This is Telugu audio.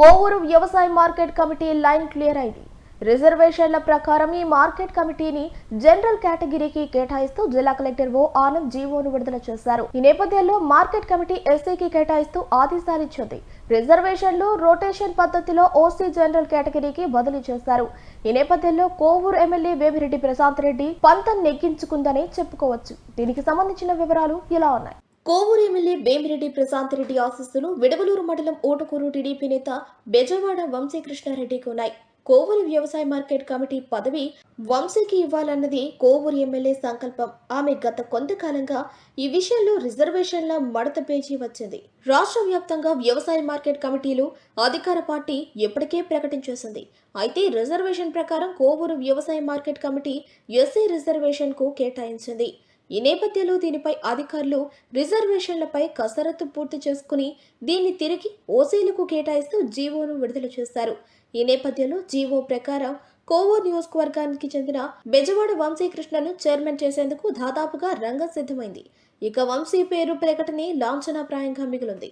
కోవూరు వ్యవసాయ మార్కెట్ కమిటీ లైన్ క్లియర్ అయింది. రిజర్వేషన్ల ప్రకారం ఈ మార్కెట్ కమిటీని జనరల్ కేటగిరీకి కేటాయిస్తూ జిల్లా కలెక్టర్ ఓ ఆనంద్ జీవోను విడుదల చేశారు. ఈ నేపథ్యంలో మార్కెట్ కమిటీ ఎస్సీకి కేటాయిస్తూ ఆదేశాలిచ్చింది. రిజర్వేషన్లు రొటేషన్ పద్ధతిలో ఓసీ జనరల్ కేటగిరీకి బదిలీ చేశారు. ఈ నేపథ్యంలో కోవూరు ఎమ్మెల్యే వేమిరెడ్డి ప్రశాంత్ రెడ్డి పంతం నెగ్గించుకుందని చెప్పుకోవచ్చు. దీనికి సంబంధించిన వివరాలు ఇలా ఉన్నాయి. కోవూరు ఎమ్మెల్యే వేమిరెడ్డి ప్రశాంత్ రెడ్డి ఆశీస్సులు విడవలూరు మండలం ఓటుకూరు టీడీపీ నేత బెజవాడ వంశీకృష్ణారెడ్డికి ఉన్నాయి. కోవూరు వ్యవసాయ మార్కెట్ కమిటీ పదవి వంశీకి ఇవ్వాలన్నది కోవూరు ఎమ్మెల్యే సంకల్పం. ఆమె గత కొంతకాలంగా ఈ విషయంలో రిజర్వేషన్ల మడత పేజీ వచ్చింది. రాష్ట్ర వ్యాప్తంగా వ్యవసాయ మార్కెట్ కమిటీలు అధికార పార్టీ ఇప్పటికే ప్రకటించేసింది. అయితే రిజర్వేషన్ ప్రకారం కోవూరు వ్యవసాయ మార్కెట్ కమిటీ ఎస్సీ రిజర్వేషన్కు కేటాయించింది. ఈ నేపథ్యంలో దీనిపై అధికారులు రిజర్వేషన్లపై కసరత్తు పూర్తి చేసుకుని దీన్ని తిరిగి ఓసీలకు కేటాయిస్తూ జీవోను విడుదల చేశారు. ఈ నేపథ్యంలో జీవో ప్రకారం కోవో నియోజకవర్గానికి చెందిన బెజవాడ వంశీకృష్ణను చైర్మన్ చేసేందుకు దాదాపుగా రంగం సిద్ధమైంది ఇక వంశీ పేరు ప్రకటనే లాంఛనప్రాయంగా మిగిలింది.